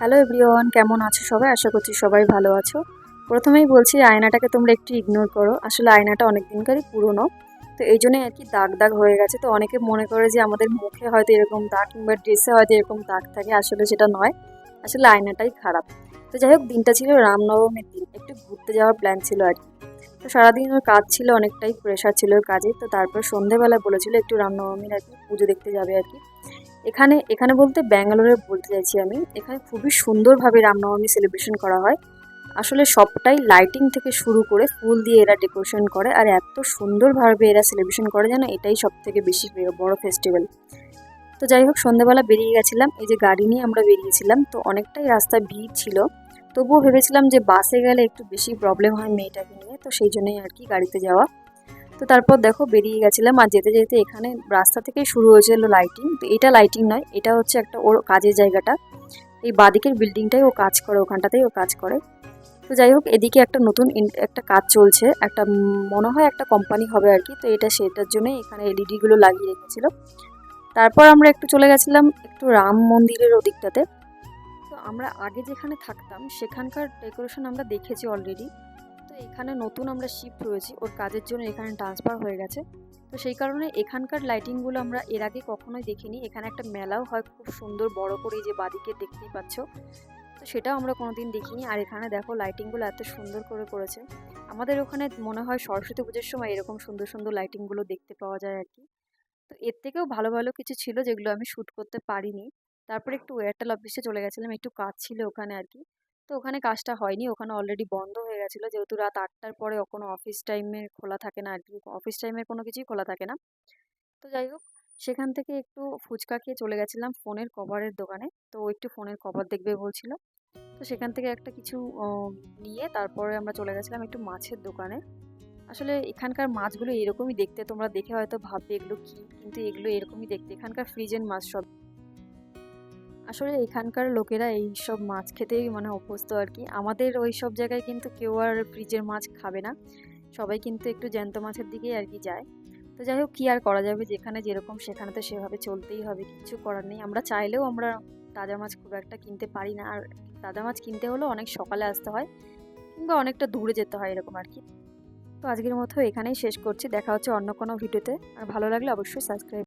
Hello everyone কেমন আছো সবাই? আশা করছি সবাই ভালো আছো। প্রথমেই বলছি, আয়নাটাকে তোমরা একটু ইগনোর করো। আসলে আয়নাটা অনেক দিনকারই পুরনো। তো এই জন্যই আর কি দাগ দাগ হয়ে গেছে। তো অনেকে মনে করে যে আমাদের মুখে হয়তো এরকম দাগ কিংবা ড্রেসে হয়তো এরকম দাগ থাকে। আসলে সেটা নয়। আসলে আয়নাটাই খারাপ। তো যাই হোক, দিনটা ছিল রামনবমীর দিন। একটু ঘুরতে যাওয়ার প্ল্যান ছিল আর কি। তো সারাদিন ওর কাজ ছিল, অনেকটাই প্রেশার ছিল ওর কাজে। তো তারপর সন্ধেবেলা বলেছিল একটু রামনবমীর আর কি পুজো দেখতে যাবে আর কি। এখানে এখানে বলতে ব্যাঙ্গালোরে বলতে চাইছি আমি, এখানে খুবই সুন্দরভাবে রামনবমী সেলিব্রেশন করা হয়। আসলে সবটাই লাইটিং থেকে শুরু করে ফুল দিয়ে এরা ডেকোরেশন করে, আর এত সুন্দরভাবে এরা সেলিব্রেশন করে যেন এটাই সব থেকে বেশি বড় ফেস্টিভ্যাল তো যাই হোক, সন্ধ্যাবেলা বেরিয়ে গেছিলাম, এই যে গাড়ি নিয়ে আমরা বেরিয়েছিলাম, তো অনেকটাই রাস্তা ভিড় ছিল। তবুও ভেবেছিলাম যে বাসে গেলে একটু বেশি প্রবলেম হয় মেয়েটাকে নিয়ে, তো সেই জন্যই আর কি গাড়িতে যাওয়া। তো তারপর দেখো বেরিয়ে গেছিলাম আর যেতে যেতে এখানে রাস্তা থেকেই শুরু হয়েছিল লাইটিং তো এটা লাইটিং নয়, এটা হচ্ছে একটা ওর কাজের জায়গাটা। এই বাদিকের বিল্ডিংটাই ও কাজ করে, ওখানটাতেই ও কাজ করে। তো যাই হোক, এদিকে একটা নতুন একটা কাজ চলছে, একটা মনে হয় একটা কোম্পানি হবে আর কি। তো এটা সেটার জন্যই এখানে এলইডিগুলো লাগিয়ে রেখেছিল। তারপর আমরা একটু চলে গেছিলাম একটু রাম মন্দিরের ওদিকটাতে। তো আমরা আগে যেখানে থাকতাম, সেখানকার ডেকোরেশন আমরা দেখেছি অলরেডি এখানে নতুন আমরা শিফট হয়েছি, ওর কাজের জন্য এখানে ট্রান্সফার হয়ে গেছে। তো সেই কারণে এখানকার লাইটিংগুলো আমরা এর আগে কখনোই দেখিনি। এখানে একটা মেলাও হয়, খুব সুন্দর বড় করে যে বাদিকে দেখতেই পাচ্ছ। তো সেটাও আমরা কোনোদিন দেখিনি। আর এখানে দেখো লাইটিংগুলো এত সুন্দর করে করেছে। আমাদের ওখানে মনে হয় সরস্বতী পুজোর সময় এরকম সুন্দর সুন্দর লাইটিংগুলো দেখতে পাওয়া যায় আর কি। তো এর থেকেও ভালো ভালো কিছু ছিল যেগুলো আমি শ্যুট করতে পারিনি। তারপরে একটু এয়ারটেল অফিসে চলে গেছিলাম, একটু কাজ ছিল ওখানে আর কি। তো ওখানে কাজটা হয়নি। ওখানে অলরেডি বন্ধ হয়ে গেছিল। যেহেতু রাত আটটার পরে কোনো অফিস টাইমে খোলা থাকে না আর কি অফিস টাইমের কোনো কিছুই খোলা থাকে না। তো যাই হোক, সেখান থেকে একটু ফুচকা খেয়ে চলে গেছিলাম ফোনের কভারের দোকানে। তো একটু ফোনের কভার দেখবে বলছিল। তো সেখান থেকে একটা কিছু নিয়ে তারপরে আমরা চলে গেছিলাম একটু মাছের দোকানে। আসলে এখানকার মাছগুলো এরকমই দেখতে, তোমরা দেখে হয়তো ভাববে এগুলো কি? কিন্তু এগুলো এরকমই দেখতে। এখানকার ফ্রিজের মাছ সব আসলে এখানকার লোকেরা এই সব মাছ খেতেই মানে অভ্যস্ত আর কি। আমাদের ওই সব জায়গায় কিন্তু কেউ আর ফ্রিজের মাছ খাবে না। সবাই কিন্তু একটু জ্যান্ত মাছের দিকেই আর কি যায়। তো যাই হোক, কী আর করা যাবে? যেখানে যেরকম সেখানে তো সেভাবে চলতেই হবে, কিছু করার নেই। আমরা চাইলেও আমরা তাজা মাছ খুব একটা কিনতে পারি না। আর তাজা মাছ কিনতে হলেও অনেক সকালে আসতে হয় কিংবা অনেকটা দূরে যেতে হয় এরকম আর কি। তো আজকের মতো এখানেই শেষ করছি। দেখা হচ্ছে অন্য কোনো ভিডিওতে। আর ভালো লাগলে অবশ্যই সাবস্ক্রাইব